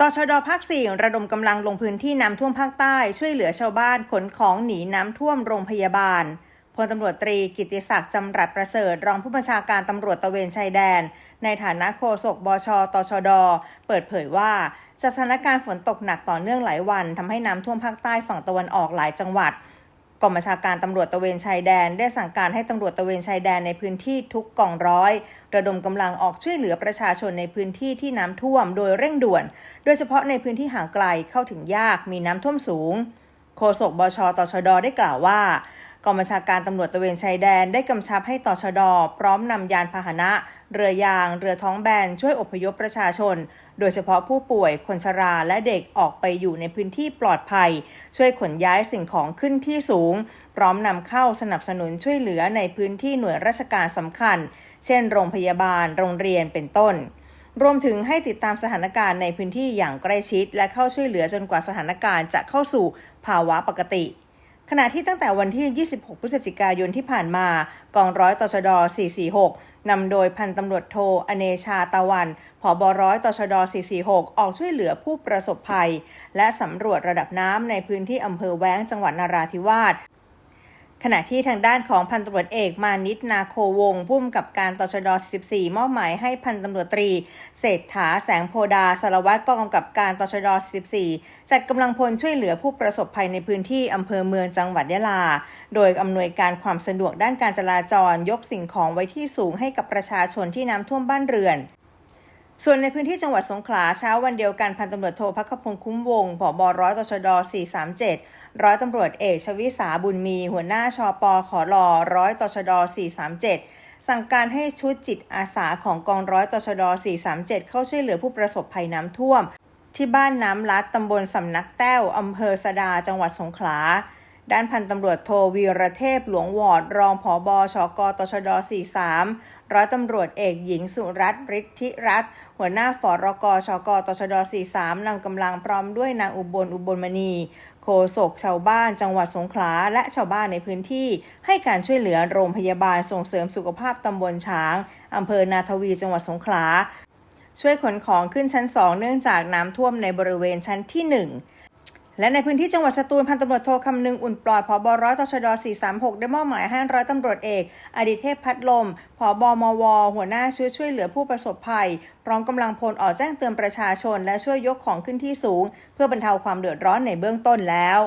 ตชดภาคสี่ระดมกำลังลงพื้นที่น้ำท่วมภาคใต้ ช่วยเหลือชาวบ้านขนของหนีน้ำท่วมโรงพยาบาลพลตำรวจตรีกิติศักดิ์จำรัดประเสริฐ รองผู้บัญชาการตำรวจตะเวนชายแดน ในฐานะโฆษกบช ตชด เปิดเผยว่าสถานการณ์ฝนตกหนักต่อเนื่องหลายวันทำให้น้ำท่วมภาคใต้ฝั่งตะวันออกหลายจังหวัด องบัญชาการตำรวจตะเวนชายแดน ได้สั่งการให้ตำรวจตะเวนชายแดนในพื้นที่ทุกกองร้อย ระดมกำลังออกช่วยเหลือประชาชนในพื้นที่ที่น้ำท่วมโดยเร่งด่วน โดยเฉพาะในพื้นที่ห่างไกลเข้าถึงยากมีน้ำท่วมสูง โฆษกบชตชดได้กล่าวว่า กองบัญชาการตำรวจตะเวนชายแดนได้กำชับให้ต่อชดอพร้อมนำยานพาหนะ เรือยาง เรือท้องแบน ช่วยอพยพประชาชน โดยเฉพาะผู้ป่วย คนชราและเด็กออกไปอยู่ในพื้นที่ปลอดภัย ช่วยขนย้ายสิ่งของขึ้นที่สูง พร้อมนำเข้าสนับสนุนช่วยเหลือในพื้นที่หน่วยราชการสำคัญ เช่น โรงพยาบาล โรงเรียนเป็นต้นรวมถึงให้ติดตามสถานการณ์ในพื้นที่อย่างใกล้ชิด และเข้าช่วยเหลือจนกว่าสถานการณ์จะเข้าสู่ภาวะปกติ ขณะที่ตั้งแต่วันที่ 26 พฤศจิกายนที่ผ่านมา กองร้อยตชด 446 นำโดยพันตำรวจโท อเนชาตะวันผอบร้อยตชด 446 ออกช่วยเหลือผู้ประสบภัย และสำรวจระดับน้ำในพื้นที่อำเภอแว้งจังหวัดนาราธิวาส ขณะที่ทางด้านของพันตำรวจเอกมานิตนาโควงผู้กำกับการตชด 14 มอบหมายให้พันตำรวจตรีเศรษฐาแสงโพดาสารวัตรกองกำกับการตชด 14 จัดกำลังพลช่วยเหลือผู้ประสบภัยในพื้นที่อำเภอเมืองจังหวัดยะลา โดยอำนวยการความสะดวกด้านการจราจรยกสิ่งของไว้ที่สูงให้กับประชาชนที่น้ำท่วมบ้านเรือน ส่วนในพื้นที่จังหวัดสงขลาเช้าวันเดียวกันพันตำรวจโทพักขพงศ์คุ้มวงผบร้อยตชด 437 ร้อยตำรวจเอกชวิสาบุญมี หัวหน้าชอปอขอรอร้อยตชด 437 สั่งการให้ชุดจิตอาสาของกองร้อยตชด 437 เข้าช่วยเหลือผู้ประสบภัยน้ำท่วม ที่บ้านน้ำลัดตำบลสำนักแต้วอำเภอสดาจังหวัดสงขลา ด้านพันตำรวจโทวีระเทพหลวงวอดรองผอบอชกตชด 43 ร้อยตำรวจเอกหญิงสุรัตน์ฤทธิรัตน์หัวหน้าฝรกชกตชด 43 นำกำลังพร้อมด้วยนางอุบลอุบลมณีโฆษกชาวบ้านจังหวัดสงขลาและชาวบ้านในพื้นที่ ให้การช่วยเหลือโรงพยาบาลส่งเสริมสุขภาพตำบลช้างอำเภอนาทวีจังหวัดสงขลาช่วยขนของขึ้นชั้น 2 เนื่องจากน้ำท่วมในบริเวณชั้นที่ 1 และในพื้นที่จังหวัดสตูลพันตำรวจโทคำนึงอุ่นปลอดผบร้อยตชด436 ได้มอบหมายให้ร้อยตำรวจเอก อดิเทพพัดลมผบมว หัวหน้าช่วยช่วยเหลือผู้ประสบภัย พร้อมกำลังพลออกแจ้งเตือนประชาชน และช่วยยกของขึ้นที่สูง เพื่อบรรเทาความเดือดร้อนในเบื้องต้นแล้ว